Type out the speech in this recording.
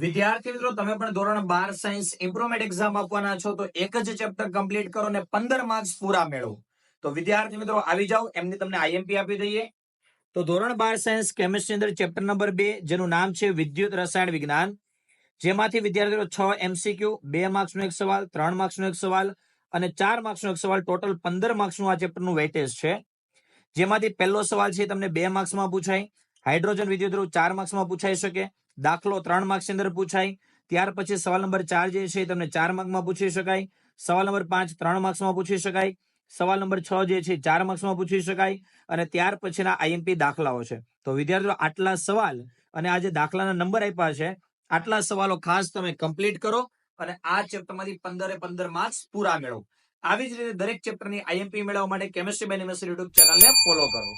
વિદ્યાર્થી મિત્રો, તમે પણ ધોરણ બાર સાયન્સ ઇમ્પ્રુવમેન્ટ એક્ઝામ આપવાના છો, તો એક જ ચેપ્ટર કમ્પ્લીટ કરો અને પંદર માર્ક્સ પૂરા મેળવો. તો વિદ્યાર્થી મિત્રો, આવી જાઓ, એમની તમને આઈએમપી આપી દઈએ. તો ધોરણ બાર સાયન્સ કેમિસ્ટ્રી અંદર ચેપ્ટર નંબર બે, જેનું નામ છે વિદ્યુત રસાયણ વિજ્ઞાન. જેમાંથી વિદ્યાર્થીઓ છ એમસીક્યુ બે માર્ક્સનો એક સવાલ, ત્રણ માર્ક્સનો એક સવાલ અને ચાર માર્ક્સનો એક સવાલ. ટોટલ પંદર માર્ક્સનું આ ચેપ્ટરનું વેટેજ છે. જેમાંથી પહેલો સવાલ છે તમને બે માર્ક્સમાં પૂછાય. હાઇડ્રોજન વિદ્યુત ચાર માર્ક્સમાં પૂછાઈ શકે. દાખલો ત્રણ માર્ક્સની અંદર પૂછાય. ત્યાર પછી સવાલ નંબર ચાર જે છે તમને ચાર માર્કમાં પૂછી શકાય. સવાલ નંબર પાંચ ત્રણ માર્ક્સમાં પૂછી શકાય. સવાલ નંબર છ જે છે ચાર માર્ક્સમાં પૂછી શકાય. અને ત્યાર પછીના આઈએમપી દાખલાઓ છે. તો વિદ્યાર્થીઓ, આટલા સવાલ અને આ જે દાખલાના નંબર આપ્યા છે, આટલા સવાલો ખાસ તમે કમ્પ્લીટ કરો અને આ ચેપ્ટરમાંથી પંદરે પંદર માર્ક્સ પૂરા મેળવો. આવી જ રીતે દરેક ચેપ્ટરની આઈએમપી મેળવવા માટે કેમેસ્ટ્રી બેનિમસ યુટ્યુબ ચેનલને ફોલો કરો.